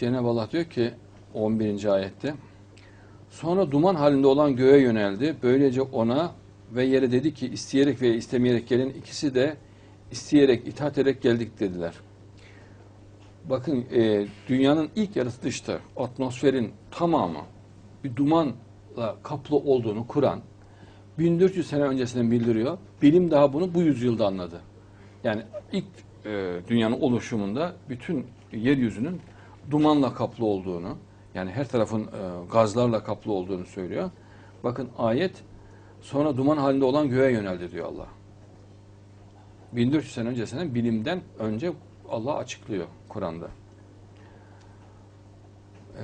Cenab-ı Allah diyor ki 11. ayette Sonra duman halinde olan göğe yöneldi. Böylece ona ve yere dedi ki isteyerek ve istemeyerek gelin ikisi de isteyerek, itaat ederek geldik dediler. Bakın e, dünyanın ilk yaratılışta atmosferin tamamı bir dumanla kaplı olduğunu Kur'an 1400 sene öncesinden bildiriyor. Bilim daha bunu bu yüzyılda anladı. Yani ilk e, dünyanın oluşumunda bütün yeryüzünün dumanla kaplı olduğunu, yani her tarafın e, gazlarla kaplı olduğunu söylüyor. Bakın ayet sonra duman halinde olan göğe yöneldi diyor Allah. 1400 sene öncesinden bilimden önce Allah açıklıyor Kur'an'da. Ee,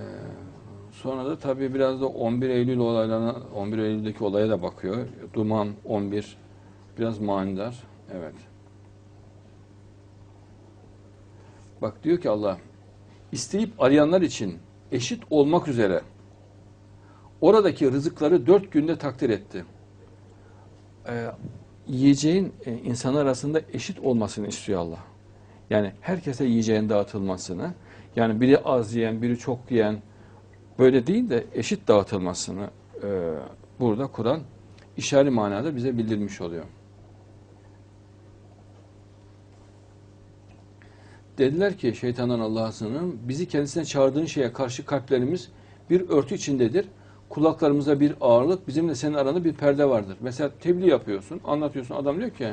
sonra da tabii biraz da 11 Eylül olaylarına, 11 Eylül'deki olaya da bakıyor. Duman 11 biraz manidar. Evet. Bak diyor ki Allah isteyip arayanlar için eşit olmak üzere oradaki rızıkları dört günde takdir etti. Ee, yiyeceğin e, insanlar arasında eşit olmasını istiyor Allah. Yani herkese yiyeceğin dağıtılmasını, yani biri az yiyen, biri çok yiyen, böyle değil de eşit dağıtılmasını e, burada Kur'an işari manada bize bildirmiş oluyor. Dediler ki şeytandan Allah'a sığınırım, bizi kendisine çağırdığın şeye karşı kalplerimiz bir örtü içindedir. Kulaklarımıza bir ağırlık, bizimle senin aranda bir perde vardır. Mesela tebliğ yapıyorsun, anlatıyorsun. Adam diyor ki,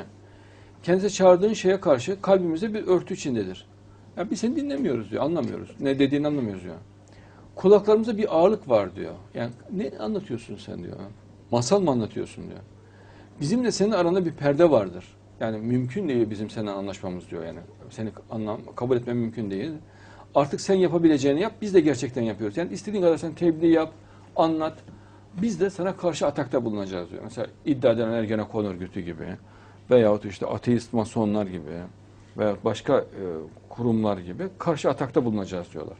kendisine çağırdığın şeye karşı kalbimizde bir örtü içindedir. Ya biz seni dinlemiyoruz diyor, anlamıyoruz. Ne dediğini anlamıyoruz diyor. Kulaklarımızda bir ağırlık var diyor. Yani ne anlatıyorsun sen diyor. Masal mı anlatıyorsun diyor. Bizimle senin aranda bir perde vardır. Yani mümkün değil bizim seninle anlaşmamız diyor yani. Seni anlam, kabul etmem mümkün değil. Artık sen yapabileceğini yap, biz de gerçekten yapıyoruz. Yani istediğin kadar sen tebliğ yap, anlat. Biz de sana karşı atakta bulunacağız diyor. Mesela iddia eden Ergenekon örgütü gibi veyahut işte ateist masonlar gibi veya başka e, kurumlar gibi karşı atakta bulunacağız diyorlar.